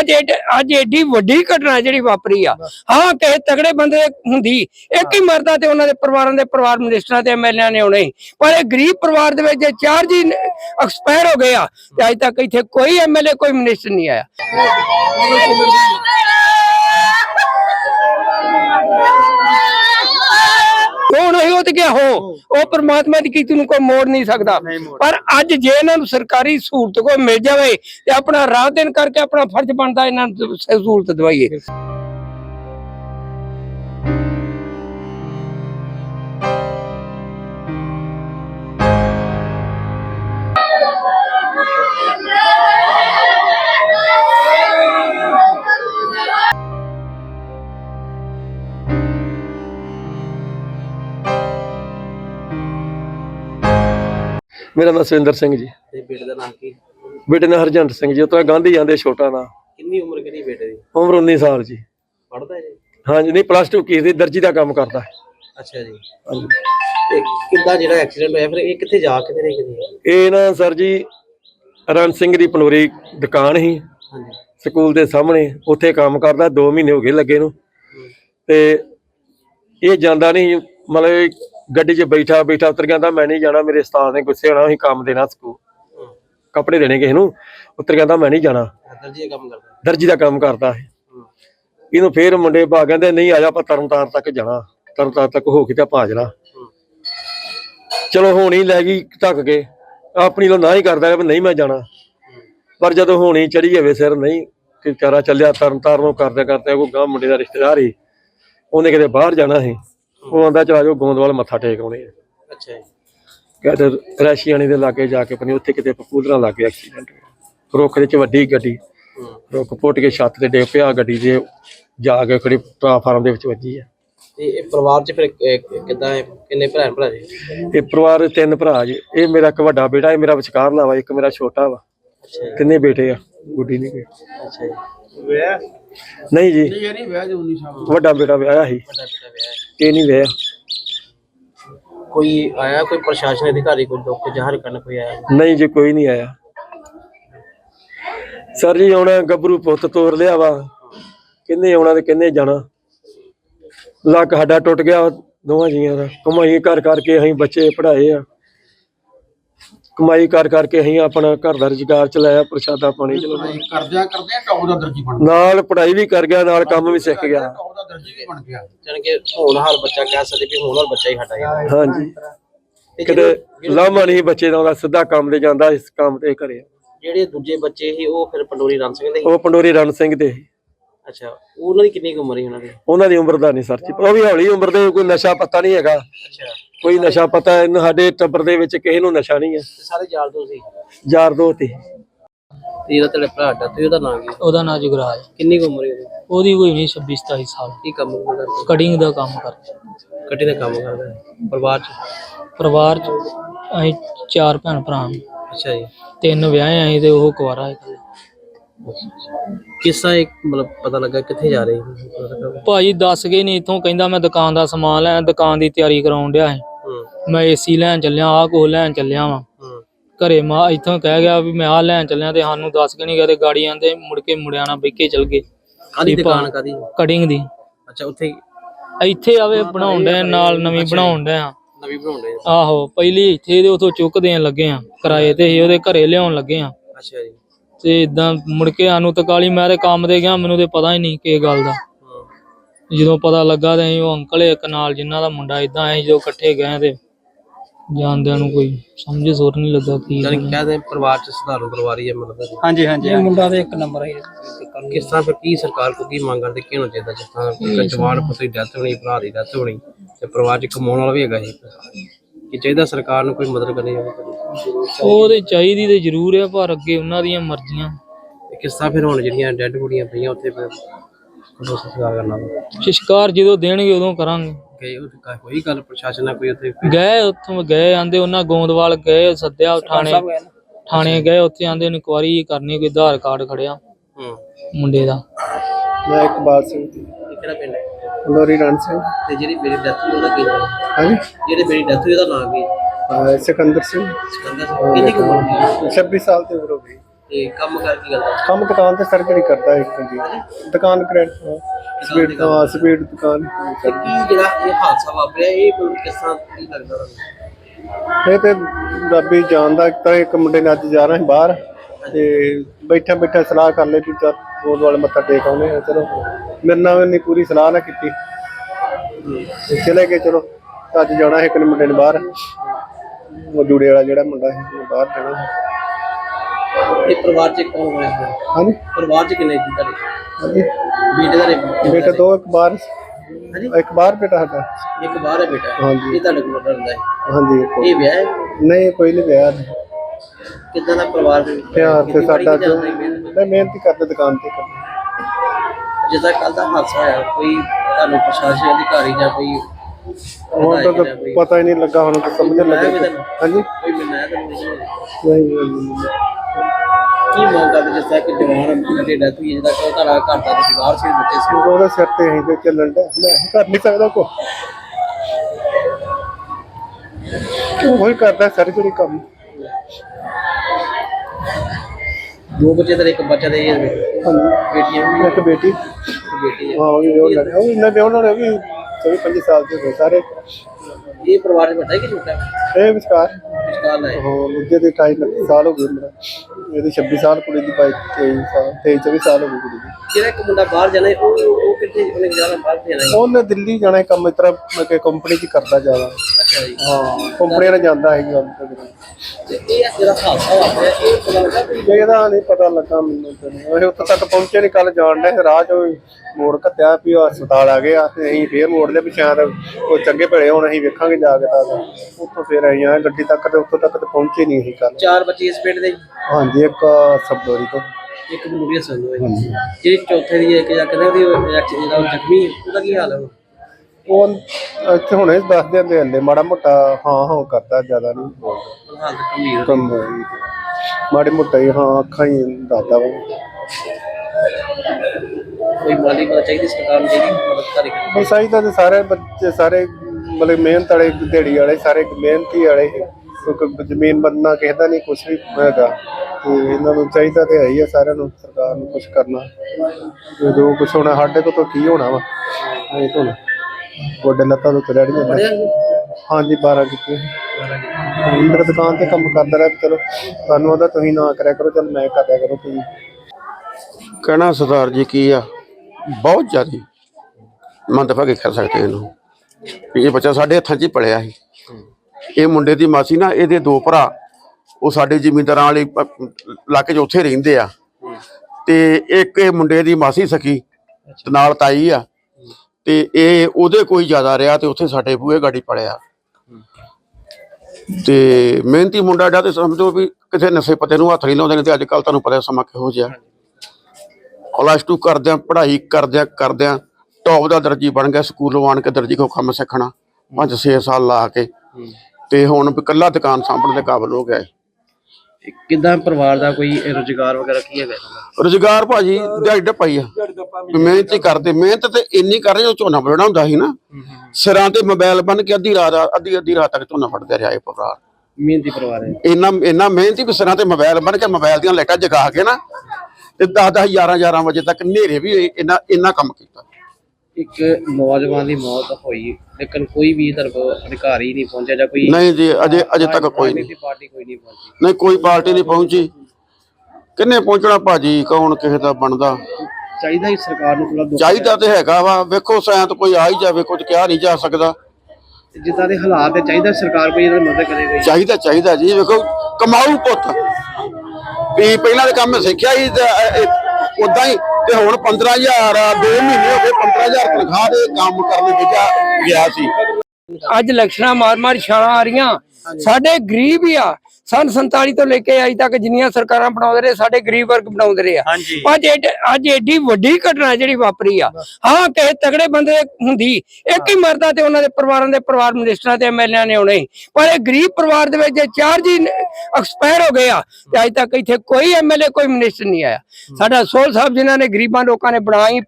ਅੱਜ ਅੱਜ ਏਡੀ ਵੱਡੀ ਘਟਨਾ ਜਿਹੜੀ ਵਾਪਰੀ ਆ। ਹਾਂ ਕਿਸੇ ਤਗੜੇ ਬੰਦੇ ਹੁੰਦੀ। ਇੱਕ ਹੀ ਮਰਦਾ ਤੇ ਉਹਨਾਂ ਦੇ ਪਰਿਵਾਰਾਂ ਦੇ ਪਰਿਵਾਰ ਮਿਨਿਸਟਰਾਂ ਤੇ ਐਮਐਲਏ ਨੇ ਆਉਣੇ। ਸੀ। ਪਰ ਇਹ ਗਰੀਬ ਪਰਿਵਾਰ ਦੇ ਵਿੱਚ ਚਾਰ ਜੀ ਐਕਸਪਾਇਰ ਹੋ ਗਏ ਆ ਤੇ ਅੱਜ ਤੱਕ ਇੱਥੇ ਕੋਈ ਐਮਐਲਏ ਕੋਈ ਮਿਨਿਸਟਰ ਨਹੀਂ ਆਇਆ। ਤੇ ਗਿਆ ਹੋ? ਉਹ ਪ੍ਰਮਾਤਮਾ ਦੀ ਕੀਤੀ ਨੂੰ ਕੋਈ ਮੋੜ ਨਹੀਂ ਸਕਦਾ। ਪਰ ਅੱਜ ਜੇ ਇਹਨਾਂ ਨੂੰ ਸਰਕਾਰੀ ਸਹੂਲਤ ਕੋਈ ਮਿਲ ਜਾਵੇ ਤੇ ਆਪਣਾ ਰਾਤ ਦਿਨ ਕਰਕੇ ਆਪਣਾ ਫਰਜ਼ ਬਣਦਾ ਇਹਨਾਂ ਨੂੰ ਸਹੂਲਤ ਦਵਾਈਏ। ਮੇਰਾ ਨਾਮ ਸੁਰਿੰਦਰ ਸਿੰਘ ਜੀ। ਤੇ ਬੇਟੇ ਦਾ ਨਾਮ ਕੀ? ਬੇਟੇ ਨਾਲ ਹਰਜੰਟ ਸਿੰਘ ਜੀ ਉਤਰਾ ਗਾਂਧੀ ਜਾਂਦੇ ਛੋਟਾ ਨਾ। ਕਿੰਨੀ ਉਮਰ ਕਿੰਨੀ ਬੇਟੇ ਦੀ? ਉਮਰ 19 ਸਾਲ ਜੀ। ਪੜਦਾ ਜੀ? ਹਾਂਜੀ ਨਹੀਂ ਪਲੱਸ 2 ਕੀਤੀ ਦਰਜੀ ਦਾ ਕੰਮ ਕਰਦਾ ਹੈ। ਅੱਛਾ ਜੀ। ਹਾਂਜੀ। ਤੇ ਕਿੱਦਾਂ ਜਿਹੜਾ ਐਕਸੀਡੈਂਟ ਹੋਇਆ ਫਿਰ ਇਹ ਕਿੱਥੇ ਜਾ ਕਿੱਥੇ ਰਹੇ ਕਿਤੇ ਇਹ ਨਾ ਸਰ ਜੀ ਰਣ ਸਿੰਘ ਦੀ ਪਨੋਰੀ ਦੁਕਾਨ ਸੀ। ਹਾਂਜੀ। ਸਕੂਲ ਦੇ ਸਾਹਮਣੇ ਉੱਥੇ ਕੰਮ ਕਰਦਾ 2 ਮਹੀਨੇ ਹੋ ਗਏ ਲੱਗੇ ਨੂੰ। ਤੇ ਇਹ ਜਾਂਦਾ ਨਹੀਂ ਮਤਲਬ ਗੱਡੀ 'ਚ ਬੈਠਾ ਬੈਠਾ ਉਤਰ ਗਿਆ ਤਾਂ ਮੈਂ ਨਹੀਂ ਜਾਣਾ ਮੇਰੇ ਉਸਤਾਦ ਨੇ ਗੁੱਸੇ ਹੋਣਾ ਅਸੀਂ ਕੰਮ ਦੇਣਾ ਸਕੂਲ ਹੂੰ। ਕੱਪੜੇ ਦੇਣੇ ਕਿਸੇ ਨੂੰ ਉਤਰ ਗਿਆ ਤਾਂ ਮੈਂ ਨਹੀਂ ਜਾਣਾ। ਦਰਜੀ ਦਾ ਕੰਮ ਕਰਦਾ। ਦਰਜੀ ਦਾ ਕੰਮ ਕਰਦਾ ਹੈ। ਇਹਨੂੰ ਫੇਰ ਮੁੰਡੇ ਭਾ ਕਹਿੰਦੇ ਨਹੀਂ ਆਜਾ ਆਪਾਂ ਤਰਨਤਾਰਨ ਤੱਕ ਜਾਣਾ ਤਰਨਤਾਰਨ ਤੱਕ ਹੋ ਕੇ ਤੇ ਆਪਾਂ ਆ ਜਾਣਾ ਚਲੋ ਹੋਣੀ ਲੈ ਗਈ ਧੱਕ ਕੇ ਆਪਣੀ ਲੋ ਨਾ ਹੀ ਕਰਦਾ ਵੀ ਨਹੀਂ ਮੈਂ ਜਾਣਾ। ਪਰ ਜਦੋਂ ਹੋਣੀ ਚੜੀ ਜਾਵੇ ਸਿਰ ਨਹੀਂ ਕਿ ਵਿਚਾਰਾ ਚੱਲਿਆ ਤਰਨਤਾਰਨ ਨੂੰ ਕਰਦੇ ਕਰਦੇ ਕੋਈ ਗਾਂ ਮੁੰਡੇ ਦਾ ਰਿਸ਼ਤੇਦਾਰ ਹੀ ਉਹਨੇ ਕਿਤੇ ਬਾਹਰ ਜਾਣਾ ਸੀ। ਉਹ ਆਂਦਾ ਚਲਾ ਜਾਓ ਗੋਂਦਵਾਲ ਮੱਥਾ ਟੇਕ ਆਉਣੇ ਆ। ਅੱਛਾ ਜੀ। ਕਹਿੰਦੇ ਰੈਸ਼ੀਆਣੀ ਦੇ ਲਾਗੇ ਜਾ ਕੇ ਪਨੀ ਉੱਥੇ ਕਿਤੇ ਪਪੂਲਰਾਂ ਲੱਗੇ ਐਕਸੀਡੈਂਟ ਰੁੱਖ ਦੇ ਚ ਵੱਡੀ ਗੱਡੀ ਰੁੱਖ ਪੁੱਟ ਕੇ ਛੱਤ ਤੇ ਡਿੱਗ ਪਿਆ ਗੱਡੀ ਦੇ ਜਾ ਕੇ ਖੜੀ ਟਰਾਂਸਫਾਰਮ ਦੇ ਵਿੱਚ ਵੱਜੀ ਆ। ਤੇ ਇਹ ਪਰਿਵਾਰ ਚ ਫਿਰ ਕਿੱਦਾਂ ਹੈ? ਕਿੰਨੇ ਭੈਣ ਭਰਾ ਜੀ? ਇਹ ਪਰਿਵਾਰ ਤਿੰਨ ਭਰਾ ਜੀ। ਇਹ ਮੇਰਾ ਇੱਕ ਵੱਡਾ ਬੇਟਾ ਇਹ ਮੇਰਾ ਵਿਚਕਾਰ ਵਾ ਇੱਕ ਮੇਰਾ ਛੋਟਾ ਵਾ। ਕਿੰਨੇ ਬੇਟੇ ਆ ਗੁੱਡੀ ਨਹੀਂ ਕੋਈ ਅੱਛਾ ਜੀ। ਨਹੀਂ ਜੀ। ਇਹ ਨਹੀਂ ਵਿਆਹ ਦੇ 19 ਸਾਲ ਵੱਡਾ ਬੇਟਾ ਵਿਆਹਿਆ ਸੀ। ਵੱਡਾ ਬੇਟਾ ਵਿਆਹ ਹੈ ਇਹ ਨਹੀਂ ਵਿਆਹਿਆ। ਕੋਈ ਆਇਆ ਕੋਈ ਪ੍ਰਸ਼ਾਸਨ ਅਧਿਕਾਰੀ ਕੋਈ ਦੁੱਖ ਜ਼ਾਹਰ ਕਰਨ ਕੋਈ ਆਇਆ? ਨਹੀਂ ਜੀ ਕੋਈ ਨਹੀਂ ਆਇਆ। ਸਰ ਜੀ ਹੁਣ ਗੱਭਰੂ ਪੁੱਤ ਤੋਰ ਲਿਆ ਵਾ। ਕਿੰਨੇ ਆਉਣਾ ਤੇ ਕਿੰਨੇ ਜਾਣਾ। ਲੱਕ ਸਾਡਾ ਟੁੱਟ ਗਿਆ ਦੋਵਾਂ ਜੀਆਂ ਦਾ। ਕਮਾਈ ਕਰ ਕਰਕੇ ਅਸੀਂ ਬੱਚੇ ਪੜ੍ਹਾਏ ਆ। ਕਮਾਈ ਕਰ ਕਰਕੇ ਅਸੀਂ ਆਪਣਾ ਘਰ ਦਾ ਰੁਜ਼ਗਾਰ ਚਲਾਇਆ ਪ੍ਰਸ਼ਾਦਾ ਪਾਣੀ ਚਲਾਇਆ ਕਰਦਿਆਂ ਕਰਦਿਆਂ ਟੌਪ ਦਾ ਦਰਜੀ ਬਣ ਨਾਲ ਪੜ੍ਹਾਈ ਵੀ ਕਰ ਗਿਆ ਨਾਲ ਕੰਮ ਵੀ ਸਿੱਖ ਗਿਆ। ਟੌਪ ਦਾ ਦਰਜੀ ਵੀ ਬਣ ਗਿਆ। ਜਾਣੀ ਕਿ ਹੋਣਹਾਰ ਬੱਚਾ ਕਹਿ ਸਕਦੇ ਵੀ ਹੋਣਹਾਰ ਬੱਚਾ ਹੀ ਸਾਡਾ ਹੈ ਹਾਂਜੀ। ਕਿਤੇ ਲਾਮਾ ਨਹੀਂ ਬੱਚੇ ਦਾ ਉਹਦਾ ਸਿੱਧਾ ਕੰਮ ਤੇ ਜਾਂਦਾ ਇਸ ਕੰਮ ਤੇ ਕਰੇ ਜਿਹੜੇ ਦੂਜੇ ਬੱਚੇ ਸੀ ਉਹ ਫਿਰ ਪੰਡੋਰੀ ਰਣ ਸਿੰਘ ਦੇ? ਉਹ ਪੰਡੋਰੀ ਰਣ ਸਿੰਘ ਦੇ ਸੀ। ਅੱਛਾ ਉਹਨਾਂ ਦੀ ਕਿੰਨੀ ਕੁ ਉਮਰ ਉਹਨਾਂ ਦੀ? ਉਹਨਾਂ ਦੀ ਉਮਰ ਦਾ ਨਹੀਂ ਸਰ ਜੀ ਉਹ ਵੀ ਹੌਲੀ ਉਮਰ ਦੇ ਕੋਈ ਨਸ਼ਾ ਪਤਾ ਨਹੀਂ ਹੈਗਾ। ਅੱਛਾ। ਕੋਈ ਨਸ਼ਾ ਪਤਾ ਇਹਨਾਂ ਸਾਡੇ ਟੱਬਰ ਦੇ ਵਿੱਚ ਕਿਸੇ ਨੂੰ ਨਸ਼ਾ ਨਹੀਂ ਹੈ। ਤੇ ਸਾਰੇ ਜਾਲ ਤੋਂ ਸੀ? ਯਾਰ ਦੋ ਤੇ ਤੇ ਜਿਹੜਾ ਤੇਰੇ ਭਰਾ ਦਾ ਤੇ ਉਹਦਾ ਨਾਂ ਕੀ ਉਹਦਾ ਨਾਂ ਜੁਗਰਾਜ। ਕਿੰਨੀ ਕੁ ਉਮਰ ਹੈ ਉਹਦੀ? ਉਹਦੀ ਕੋਈ ਨਹੀਂ 26 27 ਸਾਲ। ਕੀ ਕੰਮ ਕਰਦਾ ਕਟਿੰਗ ਦਾ ਕੰਮ ਕਰਦਾ। ਕੱਟੀ ਦਾ ਕੰਮ ਕਰਦਾ ਹੈ। ਪਰਿਵਾਰ ਚ? ਪਰਿਵਾਰ ਚ ਅਸੀਂ ਚਾਰ ਭੈਣ ਭਰਾ ਹਾਂ ਅੱਛਾ ਜੀ। ਤਿੰਨ ਵਿਆਹੇ ਅਸੀਂ ਤੇ ਉਹ ਕੁਆਰਾ ਹੈ ਇਕੱਲਾ। ਕਿਸ ਤਰ੍ਹਾਂ ਇੱਕ ਮਤਲਬ ਪਤਾ ਲੱਗਾ ਕਿੱਥੇ ਜਾ ਰਹੇ ਸੀ? ਪਤਾ ਲੱਗਾ? ਭਾਜੀ ਦੱਸ ਗਏ ਨਹੀਂ ਇਥੋਂ ਕਹਿੰਦਾ ਮੈਂ ਦੁਕਾਨ ਦਾ ਸਮਾਨ ਲੈਣ ਦੁਕਾਨ ਦੀ ਤਿਆਰੀ ਕਰਾਉਣ ਡਿਆ ਸੀ। ਹੂੰ। ਮੈਂ ਏਸੀ ਲੈਣ ਚੱਲਿਆ ਆਹ ਕੋ ਲੈਣ ਚੱਲਿਆ ਵਾਂ। ਹੂੰ। ਘਰੇ ਮਾ ਇਥੋਂ ਕਹਿ ਗਿਆ ਵੀ ਮੈਂ ਆਹ ਲੈਣ ਚੱਲਿਆ ਤੇ ਸਾਨੂੰ ਦੱਸ ਕੇ ਨਹੀਂ ਗਏ ਤੇ ਗਾੜੀ ਆਂਦੇ ਮੁੜ ਕੇ ਮੁੜਿਆ ਨਾ ਬਹਿ ਚਲ ਗਏ। ਕਾਦੀ ਇਹ ਦੁਕਾਨ ਕਾਦੀ ਕਟਿੰਗ ਦੀ। ਅੱਛਾ ਉੱਥੇ ਇੱਥੇ ਆਵੇ ਬਣਾਉਣ ਡਿਆ ਨਾਲ ਨਵੀਂ ਬਣਾਉਣ ਡਿਆ। ਨਵੀਂ ਬਣਾਉਂਦੇ ਆਹੋ ਪਹਿਲੀ ਇੱਥੇ ਦੇ ਉਥੋਂ ਚੁੱਕ ਦੇਣ ਲੱਗੇ ਆ ਕਿਰਾਏ ਤੇ ਹੀ ਉਹਦੇ ਘਰੇ ਲਿਆਉਣ ਲੱਗੇ ਆ। ਅੱਛਾ ਜੀ। ਤੇ ਇਦਾਂ ਮੁੜ ਕੇ ਸਾਨੂੰ ਤਕਾਲੀ ਮੈਂ ਤੇ ਕੰਮ ਤੇ ਗਿਆ ਮੈਨੂੰ ਤੇ ਪਤਾ ਹੀ ਨਹੀਂ ਕੀ ਗੱਲ ਦਾ। ਜਦੋਂ ਪਤਾ ਲੱਗਾ ਤੇ ਅਸੀਂ ਉਹ ਅੰਕਲ ਇੱਕ ਨਾਲ ਜਿਨ੍ਹਾਂ ਦਾ ਮੁੰਡਾ ਇਦਾਂ ਅਸੀਂ ਜੋ ਇਕੱਠੇ ਗਏ ਤੇ ਜਾਣਦਿਆਂ ਨੂੰ ਕੋਈ ਸਮਝ ਸੁਰ ਨਹੀਂ ਲੱਗਾ ਕੀ ਜਾਨੀ ਕਿ ਕਹਿੰਦੇ ਪਰਿਵਾਰ ਚ ਸਧਾਰਨ ਪਰਿਵਾਰ ਹੀ ਹੈ ਮਤਲਬ ਹਾਂਜੀ ਹਾਂਜੀ ਇਹ ਮੁੰਡਾ ਤੇ ਇੱਕ ਨੰਬਰ ਹੈ। ਕਿਸ ਤਰ੍ਹਾਂ ਫਿਰ ਕੀ ਸਰਕਾਰ ਕੋ ਕੀ ਮੰਗ ਕਰਦੇ ਕੀ ਹੋਣਾ ਚਾਹੀਦਾ ਜਿਸ ਤਰ੍ਹਾਂ ਇੱਕ ਜਵਾਨ ਪੁੱਤ ਦੀ ਡੈਥ ਹੋਣੀ ਭਰਾ ਦੀ ਡੈਥ ਹੋਣੀ ਤੇ ਪਰਿਵਾਰ ਚ ਕਮਾਉਣ ਵਾਲਾ ਵੀ ਹੈਗਾ ਇਹ। ਕੀ ਚਾਹੀਦਾ ਸਰਕਾਰ ਨੂੰ ਕੋਈ ਮਦਦ ਕਰਨੀ ਹੋਵੇ? ਉਹ ਤੇ ਚਾਹੀਦੀ ਤੇ ਜ਼ਰੂਰ ਹੈ ਪਰ ਅੱਗੇ ਉਹਨਾਂ ਦੀਆਂ ਮਰਜ਼ੀਆਂ। ਕਿਸ ਫਿਰ ਹੁਣ ਜਿਹੜੀਆਂ ਡੈੱਡ ਬੋਡੀਆਂ ਪਈਆਂ ਉੱਥੇ ਫਿਰ ਕਦੋਂ ਸੰਸਕਾਰ ਕਰਨਾ? ਸ਼ਿਸ਼ਕਾਰ ਜਦੋਂ ਦੇਣਗੇ ਉਦੋਂ ਕਰਾਂਗੇ। ਗਏ ਉੱਥੇ ਕਾ- ਹੋਈ ਗੱਲ ਪ੍ਰਸ਼ਾਸਨ ਨਾਲ ਕੋਈ ਉੱਥੇ ਗਏ ਉੱਥੋਂ ਗਏ ਆਂਦੇ ਉਹਨਾਂ ਗੋਂਦਵਾਲ ਗਏ ਸੱਦਿਆ ਥਾਣੇ। ਥਾਣੇ ਗਏ ਉੱਥੇ ਆਂਦੇ ਇਨਕੁਆਰੀ ਕਰਨੀ ਕੋਈ ਆਧਾਰ ਕਾਰਡ ਖੜਿਆ ਹੂੰ। ਮੁੰਡੇ ਦਾ। ਮੈਂ ਇਕਬਾਲ ਸਿੰਘ। ਕਿਹੜਾ ਪਿੰਡ ਹੈ? ਲੋਰੀ ਰਣ ਸਿੰਘ। ਤੇ ਜਿਹੜੀ ਮੇਰੀ ਡੈਥ ਹੋਈ ਉਹਦਾ ਕੀ ਨਾਮ? ਹਾਂਜੀ। ਜਿਹੜੇ ਮੇਰੀ ਡੈਥ ਹੋਈ ਉਹਦਾ ਨਾਮ ਕੀ? ਅਹ ਸਿਕੰਦਰ ਸਿੰਘ। ਸਿਕੰਦਰ ਸਿੰਘ। ਕਿੰਨੀ ਕੁ ਉਮਰ ਦੀ ਹੈ? 26 ਸਾਲ ਦੀ ਉਮਰ ਹੋ ਗਈ। ਤੇ ਕੰਮ ਕਰ ਕੀ ਕਰਦਾ? ਕੰਮ ਦੁਕਾਨ ਤੇ ਸਰਜਰੀ ਕਰਦਾ ਇੱਕ ਜੀ। ਦੁਕਾਨ ਕਰੇ ਸਪੀਡ ਹਾਂ ਸਪੀਡ ਦੁਕਾਨ। ਤੇ ਕੀ ਜਿਹੜਾ ਇਹ ਹਾਦਸਾ ਵਾਪਰਿਆ ਇਹ ਤੁਹਾਨੂੰ ਕਿਸ ਤਰ੍ਹਾਂ ਕੀ ਲੱਗਦਾ ਤੁਹਾਨੂੰ? ਇਹ ਤੇ ਰੱਬੀ ਜਾਣਦਾ ਇੱਕ ਤਾਂ ਇੱਕ ਮੁੰਡੇ ਨੇ ਅੱਜ ਜਾਣਾ ਸੀ ਬਾਹਰ। ਤੇ ਬੈਠਾ ਬੈਠਾ ਸਲਾਹ ਕਰ ਲਈ ਵੀ ਚੱਲ ਰੋਡ ਵਾਲੇ ਮੱਥਾ ਟੇਕ ਆਉਨੇ ਆ ਚਲੋ। ਮੇਰੇ ਨਾਲ ਇੰਨੀ ਪੂਰੀ ਸਲਾਹ ਨਾ ਕੀਤੀ। ਤੇ ਚਲੇ ਗਏ ਚਲੋ। ਅੱਜ ਜਾਣਾ ਇੱਕ ਨੇ ਮੁੰਡੇ ਨੇ ਬਾਹਰ। ਉਹ ਜੂੜੇ ਵਾਲਾ ਜਿਹੜਾ ਮੁੰਡਾ ਸੀ ਉਹਨੇ ਬਾਹਰ ਜਾਣਾ। ਇਹ ਪਰਿਵਾਰ ਚ ਕੌਣ ਹੋਇਆ ਹੈ ਹਾਂਜੀ? ਪਰਿਵਾਰ ਚ ਕਿੰਨੇ ਜੀ ਤੁਹਾਡੇ? ਹਾਂਜੀ। ਬੇਟੇ ਦਾ ਬੇਟਾ ਦੋ ਇੱਕ ਬਾਹਰ ਹਾਂਜੀ। ਇੱਕ ਬਾਹਰ ਬੇਟਾ ਸਾਡਾ। ਇੱਕ ਬਾਹਰ ਹੈ ਬੇਟਾ। ਹਾਂਜੀ। ਇਹ ਤੁਹਾਡੇ ਕੋਲ ਰਹਿੰਦਾ ਹੈ। ਹਾਂਜੀ। ਇਹ ਵਿਆਹ ਨਹੀਂ ਕੋਈ ਨਹੀਂ ਵਿਆਹ। ਕਿੱਦਾਂ ਦਾ ਪਰਿਵਾਰ ਦੇ ਪਿਆਰ ਤੇ ਖੇਤੀਬਾੜੀ ਸਾਡਾ ਕੀ ਚੱਲਦਾ ਹੈ ਮਿਹਨਤ? ਨਹੀਂ ਮਿਹਨਤ ਹੀ ਕਰਦੇ ਦੁਕਾਨ ਤੇ ਕਰਦੇ ਜਿੱਦਾਂ ਕੱਲ ਦਾ ਹਾਦਸਾ ਹੋਇਆ ਕੋਈ ਤੁਹਾਨੂੰ ਪ੍ਰਸ਼ਾਸਨ ਅਧਿਕਾਰੀ ਜਾਂ ਕੋਈ ਹੁਣ ਤਾਂ ਜਾਂ ਕੋਈ- ਪਤਾ ਹੀ ਨਹੀਂ ਲੱਗਾ ਹੁਣ ਤਾਂ ਸਮਝ ਮਿਲਿਆ ਵੀ ਲੱਗੇ ਤੁਹਾਨੂੰ? ਹਾਂਜੀ ਕੋਈ ਮਿਲਣਾ ਤੁਹਾਨੂੰ ਨਹੀਂ? ਨਹੀਂ ਨਹੀਂ, ਨਹੀਂ। ਕੀ ਕਰਦੇ ਜਿਸ ਤਰ੍ਹਾਂ ਕਿ ਜਵਾਨ ਦੀ ਡੈਥ ਹੋਈ ਹੈ ਜਿਹਦਾ ਕਿ ਤੁਹਾਡਾ ਘਰ ਦਾ ਰੁਜ਼ਗਾਰ ਸੀ ਬੱਚੇ ਸੀ ਉਹਦੇ ਸਿਰ ਤੇ ਅਸੀਂ ਤੇ ਚੱਲਣ ਦਾ ਮੈਂ ਕਰ ਨਹੀਂ ਸਕਦਾ ਕੋ ਉਹੀ ਕਰਦਾ ਸਰਜਰੀ ਕੰਮ ਦੋ ਬੱਚੇ ਤੇ ਇੱਕ ਬੱਚਾ ਦੇ ਹਾਂਜੀ ਬੇਟੀਆਂ ਵੀ ਇੱਕ ਬੇਟੀ। ਬੇਟੀ ਹੈ ਹਾਂ ਉਹ ਵੀ ਉਹ ਲੜਿਆ ਉਹ ਇੰਨਾ ਵਿਆਹ ਨਾਲ ਵੀ 24 25 ਸਾਲ ਦੇ ਹੋ ਗਏ ਸਾਰੇ। ਇਹ ਪਰਿਵਾਰ ਚ ਵੱਡਾ ਹੈ ਕਿ ਛੋਟਾ? ਹੈ ਇਹ ਵਿਚਕਾਰ। ਵਿਚਕਾਰ ਹੈ ਹਾਂ ਦੂਜੇ ਦੇ 28 ਸਾਲ ਹੋ ਗਏ ਮੇਰਾ। ਇਹਦੇ 26 ਸਾਲ ਕੁੜੀ ਦੀ ਬਾਈ 23 ਸਾਲ 23 24 ਸਾਲ ਹੋ ਗਏ ਕੁੜੀ ਦੀ। ਜਿਹੜਾ ਇੱਕ ਮੁੰਡਾ ਬਾਹਰ ਜਾਣਾ ਹੈ, ਉਹ ਉਹ ਕਿੱਥੇ ਉਹਨੇ ਜਾਣਾ ਬਾਹਰ ਤੇ ਜਾਣਾ ਹੈ? ਉਹਨੇ ਦਿੱਲੀ ਜਾਣਾ ਹੈ ਕੰਮ ਇਸ ਤਰ੍ਹਾਂ ਕਿ ਕੰਪਨੀ 'ਚ ਕਰਦਾ ਜ਼ਿਆਦਾ। ਅੱਛਾ ਜੀ। ਹਾਂ ਕੰਪਨੀ ਨਾਲ ਜਾਂਦਾ ਹੈ ਕੰਮ ਤੇ। ਤੇ ਇਹ ਜਿਹੜਾ ਹਾਦਸਾ ਵਾਪਰਿਆ ਇਹ ਪਤਾ ਲੱਗਾ ਵੀ ਇਹਦਾ ਨਹੀਂ ਪਤਾ ਲੱਗਾ ਮੈਨੂੰ ਤੇ। ਅਸੀਂ ਉੱਥੇ ਤੱਕ ਪਹੁੰਚੇ ਨਹੀਂ ਕੱਲ ਜਾਣ ਦੇ ਰਾਹ ਚ ਉਹ ਮੋੜ ਘੱਤਿਆ ਵੀ ਉਹ ਹਸਪਤਾਲ ਆ ਗਏ ਆ ਤੇ ਅਸੀਂ ਫੇਰ ਮੋੜਦੇ ਵੀ ਸ਼ਾਇਦ ਉਹ ਚੰਗੇ ਭਲੇ ਹੁਣ ਅਸੀਂ ਵੇਖਾਂਗੇ ਜਾ ਕੇ ਤਾਂ। ਉੱਥੋਂ ਫੇਰ ਆਈ ਆ ਗੱਡੀ ਤੱਕ ਤੇ ਉੱਥੋਂ ਤੱਕ ਤੇ ਪਹੁੰਚੇ ਨਹੀਂ ਅਸੀਂ ਕੱਲ ਚਾਰ ਬੱਚੇ ਇਸ ਪਿੰਡ ਦੇ? ਹਾਂਜੀ ਇੱਕ ਸਬਦੋਰੀ ਤੋਂ। ਇੱਕ ਮੁੰਡੀ ਸੰਦੋ ਹੈ ਜਿਹੜੀ ਚੌਥੇ ਦੀ ਇੱਕ ਜਾਂ ਕਹਿੰਦੇ ਉਹਦੀ ਐਕਸੀਡੈਂਟ ਦਾ ਉਹ ਜ਼ਖਮੀ ਉਹਦਾ ਕੀ ਹਾਲ ਹੈ ਹੁਣ? ਉਹ ਇੱਥੇ ਹੁਣੇ ਦੱਸ ਦਿੰਦੇ ਹਲੇ ਮਾੜਾ ਮੋਟਾ ਹਾਂ ਹਾਂ ਕਰਦਾ ਜ਼ਿਆਦਾ ਨਹੀਂ। ਬੋਲਦਾ ਗੰਭੀਰ ਹੈ। ਕੰਮ ਮਾੜੇ ਮੋਟਾ ਹੀ ਹਾਂ ਅੱਖਾਂ ਹੀ ਦੱਸਦਾ ਵਾ। ਕੋਈ ਮਾਲੀ ਮਦਦ ਚਾਹੀਦੀ ਸਰਕਾਰ ਨੂੰ ਚਾਹੀਦੀ ਮਦਦ ਕਰੇ? ਬਸ ਆਹੀ ਤਾਂ ਸਾਰੇ ਬੱਚੇ ਸਾਰੇ ਮਤਲਬ ਮਿਹਨਤ ਵਾਲੇ ਦਿਹਾੜੀ ਵਾਲੇ ਸਾਰੇ ਮਿਹਨਤੀ ਵਾਲੇ ਹੀ। ਕਿਉਂਕਿ ਜ਼ਮੀਨ ਬੰਦਨਾ ਕਿਸੇ ਦਾ ਨਹੀਂ ਕੁਝ ਵੀ ਹੈਗਾ। ਤੇ ਇਹਨਾਂ ਨੂੰ ਚਾਹੀਦਾ ਤੇ ਹੈ ਹੀ ਆ ਸਾਰਿਆਂ ਨੂੰ, ਸਰਕਾਰ ਨੂੰ ਕੁਝ ਕਰਨਾ। ਤੇ ਜੋ ਕੁਝ ਹੋਣਾ, ਸਾਡੇ ਕੋਲ ਤਾਂ ਕੀ ਹੋਣਾ ਵਾ? ਇਹ ਤਾਂ ਗੋਡੇ ਲੱਤਾਂ ਤੋਂ ਤੁਰਿਆ ਜਾਂਦਾ ਹਾਂਜੀ 12 ਕੀਤੇ ਮੇਰਾ ਦੁਕਾਨ ਤੇ ਕੰਮ ਕਰਦਾ ਰਿਹਾ, ਚਲੋ। ਤੁਹਾਨੂੰ ਆਦਾ ਤੁਸੀਂ ਨਾ ਕਰਿਆ ਕਰੋ, ਚਲ ਮੈਂ ਕਰਿਆ ਕਰੋ ਤੁਸੀਂ ਕਹਿਣਾ ਸਰਦਾਰ ਜੀ ਕੀ ਆ? ਬਹੁਤ ਜ਼ਿਆਦਾ ਮੰਦਭਾਗੇ ਕਰ ਸਕਦੇ ਇਹਨੂੰ। ਵੀ ਇਹ ਬੱਚਾ ਸਾਡੇ ਹੱਥਾਂ 'ਚ ਹੀ ਪਲਿਆ ਸੀ। ਇਹ ਮੁੰਡੇ ਦੀ ਮਾਸੀ ਨਾ, ਇਹਦੇ ਦੋ ਭਰਾ, ਉਹ ਸਾਡੇ ਜ਼ਿਮੀਂਦਾਰਾਂ ਵਾਲੇ ਇਲਾਕੇ 'ਚ ਉੱਥੇ ਰਹਿੰਦੇ ਆ। ਤੇ ਇੱਕ ਇਹ ਮੁੰਡੇ ਦੀ ਮਾਸੀ ਸਕੀ, ਤੇ ਨਾਲ ਤਾਈ ਆ। ਤੇ ਇਹ ਉਹਦੇ ਕੋਈ ਜ਼ਿਆਦਾ ਰਿਹਾ ਤੇ ਉੱਥੇ ਸਾਡੇ ਬੂਹੇ ਗਾੜੀ ਪੜਿਆ ਤੇ ਮਿਹਨਤੀ ਮੁੰਡਾ ਡਾ ਤੇ ਸਮਝੋ ਵੀ ਕਿਸੇ ਨਸ਼ੇ ਪਤੇ ਨੂੰ ਹੱਥ ਨਹੀਂ ਲਾਉਂਦੇ ਨੇ ਤੇ ਅੱਜ ਕੱਲ ਤੁਹਾਨੂੰ ਪਤਾ ਸਮਾਂ ਕਿਹੋ ਜਿਹਾ। ਕਲਾਸ 2 ਕਰਦਿਆਂ, ਪੜ੍ਹਾਈ ਕਰਦਿਆਂ ਕਰਦਿਆਂ ਟੌਪ ਦਾ ਦਰਜੀ ਬਣ ਗਿਆ, ਸਕੂਲੋਂ ਆਣ ਕੇ ਦਰਜੀ ਕੋ ਕੰਮ ਸਿੱਖਣਾ 5-6 ਸਾਲ ਲਾ ਕੇ। ਤੇ ਹੁਣ ਇਕੱਲਾ ਦੁਕਾਨ ਸਾਂਭਣ ਦੇ ਕਾਬਲ ਹੋ ਗਿਆ ਹੈ ਕਿੱਦਾਂ ਪਰਿਵਾਰ ਦਾ ਕੋਈ ਰੋਜ਼ਗਾਰ ਵਗੈਰਾ ਕੀ ਹੈਗਾ? ਰੁਜ਼ਗਾਰ ਭਾਜੀ ਦਿਹਾੜੀ ਡੱਪਾਈ ਆ। ਮਿਹਨਤ ਹੀ ਕਰਦੇ ਮਿਹਨਤ ਤੇ ਇੰਨੀ ਕਰ ਰਹੇ ਜੋ ਝੋਨਾ ਵੱਢਣਾ ਹੁੰਦਾ ਸੀ ਨਾ। ਸਿਰਾਂ ਤੇ ਮੋਬਾਈਲ ਬੰਨ ਕੇ ਅੱਧੀ ਰਾਤ ਅੱਧੀ ਅੱਧੀ ਰਾਤ ਤੱਕ ਝੋਨਾ ਫੜਦੇ ਰਿਹਾ ਇਹ ਪਰਿਵਾਰ। ਮਿਹਨਤੀ ਪਰਿਵਾਰ ਹੈ। ਇੰਨਾ ਇੰਨਾ ਮਿਹਨਤੀ ਵੀ ਸਿਰਾਂ ਤੇ ਮੋਬਾਈਲ ਬੰਨ ਕੇ ਮੋਬਾਈਲ ਦੀਆਂ ਲਾਈਟਾਂ ਜਗਾ ਕੇ ਨਾ ਤੇ 10 10 11 11 ਵਜੇ ਤੱਕ ਹਨੇਰੇ ਵੀ ਇੰਨਾ ਇੰਨਾ ਕੰਮ ਕੀਤਾ। ਇੱਕ ਨੌਜਵਾਨ ਦੀ ਮੌਤ ਹੋਈ ਲੇਕਿਨ ਕੋਈ ਵੀ ਕੋਲ ਅਧਿਕਾਰੀ ਨਹੀਂ ਪਹੁੰਚਿਆ ਜਾਂ ਕੋਈ ਨਹੀਂ ਜੀ ਅਜੇ ਅਜੇ ਤੱਕ ਕੋਈ ਨਹੀਂ। ਪਾਰਟੀ ਕੋਈ ਨਹੀਂ ਪਹੁੰਚੀ। ਨਹੀਂ ਕੋਈ ਪਾਰਟੀ ਨਹੀਂ ਪਹੁੰਚੀ। ਕਿੰਨੇ ਪਹੁੰਚਣਾ ਭਾਜੀ? ਕੌਣ ਕਿਸੇ ਦਾ ਬਣਦਾ? ਚਾਹੀਦਾ ਹੀ ਸਰਕਾਰ ਨੂੰ ਥੋੜਾ ਚਾਹੀਦਾ ਤੇ ਹੈਗਾ ਵਾ। ਵੇਖੋ ਸੈਂਤ ਕੋਈ ਆ ਹੀ ਜਾਵੇ ਕੁਝ ਕਿਹਾ ਨਹੀਂ ਜਾ ਸਕਦਾ। ਜਿੱਦਾਂ ਦੇ ਹਾਲਾਤ ਹੈ ਚਾਹੀਦਾ ਸਰਕਾਰ ਕੋਈ ਇਹਦਾ ਮਦਦ ਕਰੇ ਕੋਈ। ਚਾਹੀਦਾ ਚਾਹੀਦਾ ਜੀ। ਵੇਖੋ ਕਮਾਊ ਪੁੱਤ। ਵੀ ਪਹਿਲਾਂ ਦੇ ਕੰਮ ਸਿੱਖਿਆ ਹੀ ਉਦਾਂ ਹੀ ਤੇ ਹੁਣ 15000 ਦੋ ਮਹੀਨੇ ਹੋ ਗਏ 15000 ਤਨਖਾਹ ਦੇ ਕੰਮ ਕਰਨ ਦੇ ਗਿਆ ਗਿਆ ਸੀ। ਅੱਜ ਇਲੈਕਸ਼ਨਾਂ ਮਾਰ ਮਾਰ ਛਾਲਾਂ ਆ ਰਹੀਆਂ। ਸਾਡੇ ਗਰੀਬ ਹੀ ਆ। ਸਨ 47 ਤੋਂ ਲੈ ਕੇ ਅਜ ਤੱਕ ਜਿੰਨੀਆਂ ਸਰਕਾਰਾਂ ਬਣਾਉਂਦੇ ਰਹੇ ਸਾਡੇ ਗਰੀਬ ਵਰਗ ਬਣਾਉਂਦੇ ਰਹੇ ਆ। ਅੱਜ ਐਡ- ਅੱਜ ਏਡੀ ਵੱਡੀ ਘਟਨਾ ਜਿਹੜੀ ਵਾਪਰੀ ਆ ਹਾਂ ਕਿਸੇ ਤਗੜੇ ਬੰਦੇ ਹੁੰਦੀ ਇੱਕ ਹੀ ਮਰਦਾ ਤੇ ਉਹਨਾਂ ਦੇ ਪਰਿਵਾਰਾਂ ਦੇ ਪਰਿਵਾਰ ਮਿਨਿਸਟਰਾਂ ਤੇ ਐਮਐਲਏ ਨੇ ਆਉਣੇ। ਸੀ। ਪਰ ਇਹ ਗਰੀਬ ਪਰਿਵਾਰ ਦੇ ਵਿੱਚ ਜੇ ਚਾਰ ਜੀ ਐਕਸਪਾਇਰ ਹੋ ਗਏ ਆ ਤੇ ਅਜ ਤੱਕ ਇੱਥੇ ਕੋਈ ਐਮਐਲਏ ਕੋਈ ਮਿਨਿਸਟਰ ਨਹੀਂ ਆਇਆ। ਸਾਡਾ ਸੋਲ ਸਾਹਿਬ ਜਿਨ੍ਹਾਂ ਨੇ ਗਰੀਬਾਂ ਲੋਕਾਂ ਨੇ ਬਣਾਈ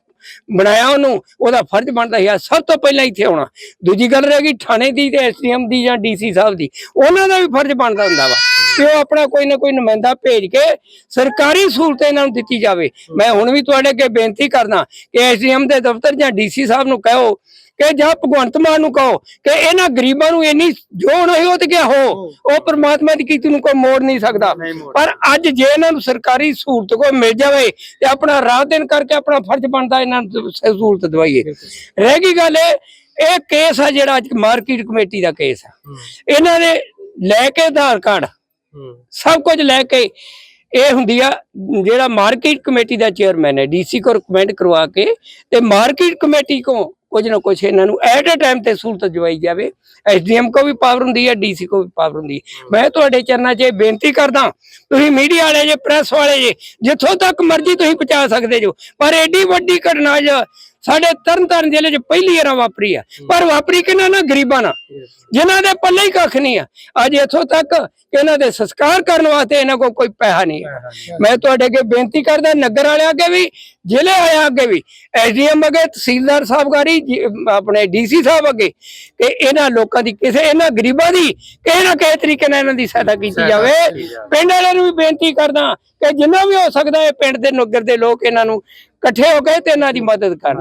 ਬਣਾਇਆ ਉਹਨੂੰ, ਉਹਦਾ ਫਰਜ਼ ਬਣਦਾ ਹੈ ਸਭ ਤੋਂ ਪਹਿਲਾਂ ਇੱਥੇ ਆਉਣਾ। ਦੂਜੀ ਗੱਲ ਰਹਿ ਗਈ ਥਾਣੇ ਦੀ ਤੇ ਐਸਡੀਐਮ ਦੀ ਜਾਂ ਡੀਸੀ ਸਾਹਿਬ ਦੀ, ਉਹਨਾਂ ਦਾ ਵੀ ਫਰਜ਼ ਬਣਦਾ ਹੁੰਦਾ ਵਾ ਕਿ ਉਹ ਆਪਣਾ ਕੋਈ ਨਾ ਕੋਈ ਨੁਮਾਇੰਦਾ ਭੇਜ ਕੇ ਸਰਕਾਰੀ ਸਹੂਲਤ ਇਹਨਾਂ ਨੂੰ ਦਿੱਤੀ ਜਾਵੇ। ਮੈਂ ਹੁਣ ਵੀ ਤੁਹਾਡੇ ਅੱਗੇ ਬੇਨਤੀ ਕਰਦਾ ਕਿ ਐਸਡੀਐਮ ਦੇ ਦਫ਼ਤਰ ਜਾਂ ਡੀਸੀ ਸਾਹਿਬ ਨੂੰ ਕਹੋ ਕਿ ਜਾਂ ਭਗਵੰਤ ਮਾਨ ਨੂੰ ਕਹੋ ਕਿ ਇਹਨਾਂ ਗਰੀਬਾਂ ਨੂੰ ਇੰਨੀ ਜੋ ਨਹੀਂ ਹੋ ਤੇ ਗਿਆ ਹੋ? ਉਹ ਪ੍ਰਮਾਤਮਾ ਦੀ ਕੀਤੀ ਨੂੰ ਕੋਈ ਮੋੜ ਨਹੀਂ ਸਕਦਾ। ਪਰ ਅੱਜ ਜੇ ਇਹਨਾਂ ਨੂੰ ਸਰਕਾਰੀ ਸਹੂਲਤ ਕੋਈ ਮਿਲ ਜਾਵੇ ਤੇ ਆਪਣਾ ਰਾਤ ਦਿਨ ਕਰਕੇ ਆਪਣਾ ਫਰਜ਼ ਬਣਦਾ ਇਹਨਾਂ ਨੂੰ ਸਹੂਲਤ ਦਵਾਈਏ। ਰਹਿ ਗਈ ਗੱਲ ਇਹ ਕੇਸ ਆ ਜਿਹੜਾ ਅੱਜ ਮਾਰਕੀਟ ਕਮੇਟੀ ਦਾ ਕੇਸ ਆ। ਇਹਨਾਂ ਨੇ ਲੈ ਕੇ ਆਧਾਰ ਕਾਰਡ ਸਭ ਕੁਝ ਲੈ ਕੇ ਇਹ ਹੁੰਦੀ ਆ ਜਿਹੜਾ ਮਾਰਕੀਟ ਕਮੇਟੀ ਦਾ ਚੇਅਰਮੈਨ ਹੈ ਡੀਸੀ ਕੋ ਰਿਕਮੈਂਡ ਕਰਵਾ ਕੇ ਤੇ ਮਾਰਕੀਟ ਕਮੇਟੀ ਕੋ ਕੁਝ ਨਾ ਕੁਝ ਇਹਨਾਂ ਨੂੰ ਐਟ ਅ ਟਾਈਮ ਤੇ ਸਹੂਲਤ ਜਵਾਈ ਜਾਵੇ। ਐਸਡੀਐਮ ਕੋ ਵੀ ਪਾਵਰ ਹੁੰਦੀ ਹੈ ਡੀਸੀ ਕੋ ਵੀ ਪਾਵਰ ਹੁੰਦੀ ਹੈ। ਮੈਂ ਤੁਹਾਡੇ ਚਰਨਾਂ 'ਚ ਇਹ ਬੇਨਤੀ ਕਰਦਾ ਤੁਸੀਂ ਮੀਡੀਆ ਵਾਲੇ ਜੇ ਪ੍ਰੈਸ ਵਾਲੇ ਜੇ, ਜਿੱਥੋਂ ਤੱਕ ਮਰਜ਼ੀ ਤੁਸੀਂ ਪਹੁੰਚਾ ਸਕਦੇ ਜੋ, ਪਰ ਐਡੀ ਵੱਡੀ ਘਟਨਾ ਸਾਡੇ ਤਰਨਤਾਰਨ ਜ਼ਿਲ੍ਹੇ 'ਚ ਪਹਿਲੀ ਵਾਰ ਵਾਪਰੀ ਆ। ਪਰ ਵਾਪਰੀ ਕਿਹਨਾਂ ਨਾ ਗਰੀਬਾਂ ਨਾਲ। ਜਿਨ੍ਹਾਂ ਦੇ ਪੱਲੇ ਹੀ ਕੱਖ ਨਹੀਂ ਆ। ਅੱਜ ਇੱਥੋਂ ਤੱਕ ਇਹਨਾਂ ਦੇ ਸੰਸਕਾਰ ਕਰਨ ਵਾਸਤੇ ਇਹਨਾਂ ਕੋਲ ਕੋਈ ਪੈਸਾ ਨਹੀਂ ਮੈਂ ਤੁਹਾਡੇ ਅੱਗੇ ਬੇਨਤੀ ਕਰਦਾ ਨਗਰ ਵਾਲਿਆਂ ਅੱਗੇ ਵੀ ਜ਼ਿਲ੍ਹੇ ਵਾਲਿਆਂ ਅੱਗੇ ਵੀ ਐਸਡੀਐਮ ਅੱਗੇ ਤਹਿਸੀਲਦਾਰ ਸਾਹਿਬ ਜੀ- ਆਪਣੇ ਡੀਸੀ ਸਾਹਿਬ ਅੱਗੇ ਕਿ ਇਹਨਾਂ ਲੋਕਾਂ ਦੀ ਕਿਸੇ ਇਹਨਾਂ ਗਰੀਬਾਂ ਦੀ ਕਿਸੇ ਨਾ ਕਿਸੇ ਤਰੀਕੇ ਨਾਲ ਇਹਨਾਂ ਦੀ ਸਹਾਇਤਾ ਕੀਤੀ ਜਾਵੇ। ਪਿੰਡ ਵਾਲਿਆਂ ਨੂੰ ਵੀ ਬੇਨਤੀ ਕਰਦਾ ਕਿ ਜਿੰਨਾ ਵੀ ਹੋ ਸਕਦਾ ਹੈ ਪਿੰਡ ਦੇ ਨਗਰ ਦੇ ਲੋਕ ਇਹਨਾਂ ਨੂੰ ਇਕੱਠੇ ਹੋ ਕੇ ਤੇ ਇਹਨਾਂ ਦੀ ਮਦਦ ਕਰਨ